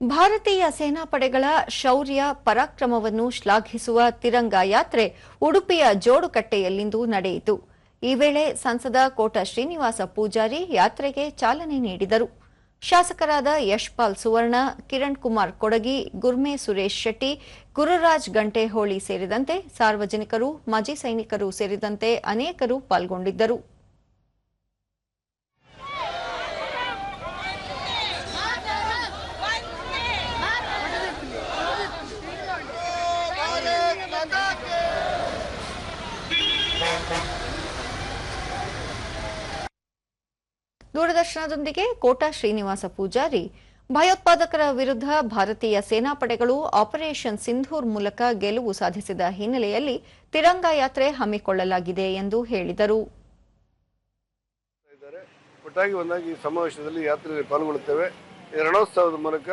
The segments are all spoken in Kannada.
ಭಾರತೀಯ ಸೇನಾಪಡೆಗಳ ಶೌರ್ಯ ಪರಾಕ್ರಮವನ್ನು ಶ್ಲಾಘಿಸುವ ತಿರಂಗ ಯಾತ್ರೆ ಉಡುಪಿಯ ಜೋಡುಕಟ್ಟೆಯಲ್ಲಿಂದು ನಡೆಯಿತು. ಈ ವೇಳೆ ಸಂಸದ ಕೋಟ ಶ್ರೀನಿವಾಸ ಪೂಜಾರಿ ಯಾತ್ರೆಗೆ ಚಾಲನೆ ನೀಡಿದರು. ಶಾಸಕರಾದ ಯಶ್ಪಾಲ್ ಸುವರ್ಣ, ಕಿರಣ್ ಕುಮಾರ್ ಕೊಡಗಿ, ಗುರ್ಮೆ ಸುರೇಶ್ ಶೆಟ್ಟಿ, ಗುರುರಾಜ್ ಗಂಟೆಹೋಳಿ ಸೇರಿದಂತೆ ಸಾರ್ವಜನಿಕರು, ಮಾಜಿ ಸೈನಿಕರು ಸೇರಿದಂತೆ ಅನೇಕರು ಪಾಲ್ಗೊಂಡಿದ್ದರು. ದೂರದರ್ಶನದೊಂದಿಗೆ ಕೋಟಾ ಶ್ರೀನಿವಾಸ ಪೂಜಾರಿ. ಭಯೋತ್ಪಾದಕರ ವಿರುದ್ಧ ಭಾರತೀಯ ಸೇನಾಪಡೆಗಳು ಆಪರೇಷನ್ ಸಿಂಧೂರ್ ಮೂಲಕ ಗೆಲುವು ಸಾಧಿಸಿದ ಹಿನ್ನೆಲೆಯಲ್ಲಿ ತಿರಂಗ ಯಾತ್ರೆ ಹಮ್ಮಿಕೊಳ್ಳಲಾಗಿದೆ ಎಂದು ಹೇಳಿದರು. ಒಟ್ಟಾಗಿ ಒಂದಾಗಿ ಸಮಾವೇಶದಲ್ಲಿ ಯಾತ್ರೆಯಲ್ಲಿ ಪಾಲ್ಗೊಳ್ಳುತ್ತೇವೆ. ರಣೋತ್ಸವದ ಮೂಲಕ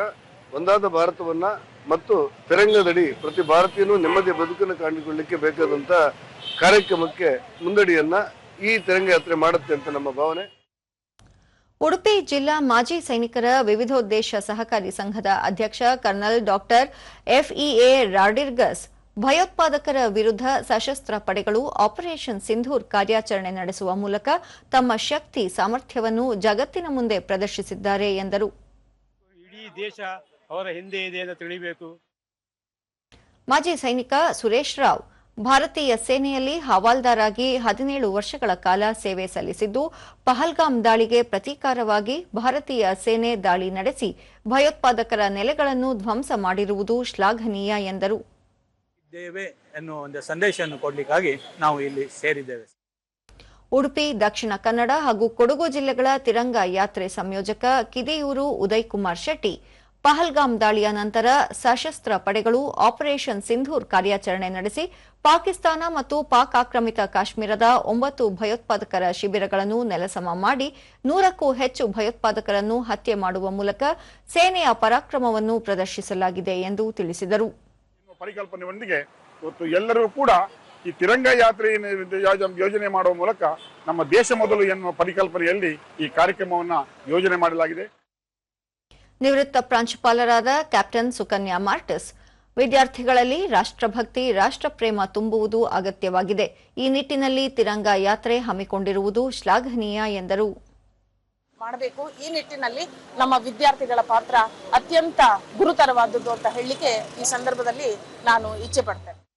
ಒಂದಾದ ಭಾರತವನ್ನ ಮತ್ತು ತಿರಂಗದಡಿ ಪ್ರತಿ ಭಾರತೀಯನೂ ನೆಮ್ಮದಿಯ ಬದುಕನ್ನು ಕಾಣಿಕೊಳ್ಳಲಿಕ್ಕೆ ಬೇಕಾದಂತ ಕಾರ್ಯಕ್ರಮಕ್ಕೆ ಮುಂದಡಿಯನ್ನ ಈ ತಿರಂಗ ಯಾತ್ರೆ ಮಾಡುತ್ತೆ ಅಂತ ನಮ್ಮ ಭಾವನೆ. ಉಡುಪಿ ಜಿಲ್ಲಾ ಮಾಜಿ ಸೈನಿಕರ ವಿವಿಧೋದ್ದೇಶ ಸಹಕಾರಿ ಸಂಘದ ಅಧ್ಯಕ್ಷ ಕರ್ನಲ್ ಡಾಕ್ಟರ್ ಎಫ್ಇಎ ರಾಡಿರ್ಗಸ್ ಭಯೋತ್ಪಾದಕರ ವಿರುದ್ಧ ಸಶಸ್ತ್ರ ಪಡೆಗಳು ಆಪರೇಷನ್ ಸಿಂಧೂರ್ ಕಾರ್ಯಾಚರಣೆ ನಡೆಸುವ ಮೂಲಕ ತಮ್ಮ ಶಕ್ತಿ ಸಾಮರ್ಥ್ಯವನ್ನು ಜಗತ್ತಿನ ಮುಂದೆ ಪ್ರದರ್ಶಿಸಿದ್ದಾರೆ ಎಂದರು. ಇಡೀ ದೇಶ ಅವರ ಹಿಂದೆ ಇದೆ ಅಂತ ತಿಳಿಬೇಕು. ಮಾಜಿ ಸೈನಿಕ ಸುರೇಶ್ ರಾವ್ ಭಾರತೀಯ ಸೇನೆಯಲ್ಲಿ ಹವಾಲ್ದಾರ್ ಆಗಿ ಹದಿನೇಳು ವರ್ಷಗಳ ಕಾಲ ಸೇವೆ ಸಲ್ಲಿಸಿದ್ದು ಪಹಲ್ಗಾಮ್ ದಾಳಿಗೆ ಪ್ರತೀಕಾರವಾಗಿ ಭಾರತೀಯ ಸೇನೆ ದಾಳಿ ನಡೆಸಿ ಭಯೋತ್ಪಾದಕರ ನೆಲೆಗಳನ್ನು ಧ್ವಂಸ ಮಾಡಿರುವುದು ಶ್ಲಾಘನೀಯ ಎಂದರು. ಎನ್ನುವ ಒಂದು ಸಂದೇಶವನ್ನು ಕೊಡಲಿಕ್ಕಾಗಿ ನಾವು ಇಲ್ಲಿ ಸೇರಿದ್ದೇವೆ. ಉಡುಪಿ ದಕ್ಷಿಣ ಕನ್ನಡ ಹಾಗೂ ಕೊಡಗು ಜಿಲ್ಲೆಗಳ ತಿರಂಗ ಯಾತ್ರೆ ಸಂಯೋಜಕ ಕಿದಿಯೂರು ಉದಯ್ ಕುಮಾರ್ ಶೆಟ್ಟಿ ಪಹಲ್ಗಾಮ್ ದಾಳಿಯ ನಂತರ ಸಶಸ್ತ್ರ ಪಡೆಗಳು ಆಪರೇಷನ್ ಸಿಂಧೂರ್ ಕಾರ್ಯಾಚರಣೆ ನಡೆಸಿ ಪಾಕಿಸ್ತಾನ ಮತ್ತು ಪಾಕ್ ಆಕ್ರಮಿತ ಕಾಶ್ಮೀರದ ಒಂಬತ್ತು ಭಯೋತ್ಪಾದಕರ ಶಿಬಿರಗಳನ್ನು ನೆಲಸಮ ಮಾಡಿ ನೂರಕ್ಕೂ ಹೆಚ್ಚು ಭಯೋತ್ಪಾದಕರನ್ನು ಹತ್ಯೆ ಮಾಡುವ ಮೂಲಕ ಸೇನೆಯ ಪರಾಕ್ರಮವನ್ನು ಪ್ರದರ್ಶಿಸಲಾಗಿದೆ ಎಂದು ತಿಳಿಸಿದರು. ಪರಿಕಲ್ಪನೆಯೊಂದಿಗೆ ಎಲ್ಲರೂ ಕೂಡ ಈ ತಿರಂಗ ಯಾತ್ರೆ ಯೋಜನೆ ಮಾಡುವ ಮೂಲಕ ನಮ್ಮ ದೇಶ ಮೊದಲು ಎನ್ನುವ ಪರಿಕಲ್ಪನೆಯಲ್ಲಿ ಈ ಕಾರ್ಯಕ್ರಮವನ್ನ ಯೋಜನೆ ಮಾಡಲಾಗಿದೆ. ನಿವೃತ್ತ ಪ್ರಾಂಶುಪಾಲರಾದ ಕ್ಯಾಪ್ಟನ್ ಸುಕನ್ಯಾ ಮಾರ್ಟಿಸ್. ವಿದ್ಯಾರ್ಥಿಗಳಲ್ಲಿ ರಾಷ್ಟ್ರಭಕ್ತಿ, ರಾಷ್ಟ್ರಪ್ರೇಮ ತುಂಬುವುದು ಅಗತ್ಯವಾಗಿದೆ. ಈ ನಿಟ್ಟಿನಲ್ಲಿ ತಿರಂಗ ಯಾತ್ರೆ ಹಮ್ಮಿಕೊಂಡಿರುವುದು ಶ್ಲಾಘನೀಯ ಎಂದರು. ಮಾಡಬೇಕು. ಈ ನಿಟ್ಟಿನಲ್ಲಿ ನಮ್ಮ ವಿದ್ಯಾರ್ಥಿಗಳ ಪಾತ್ರ ಅತ್ಯಂತ ಗುರುತರವಾದದ್ದು ಅಂತ ಹೇಳಲಿಕ್ಕೆ ಈ ಸಂದರ್ಭದಲ್ಲಿ ನಾನು ಇಚ್ಛೆ ಪಡ್ತೇನೆ.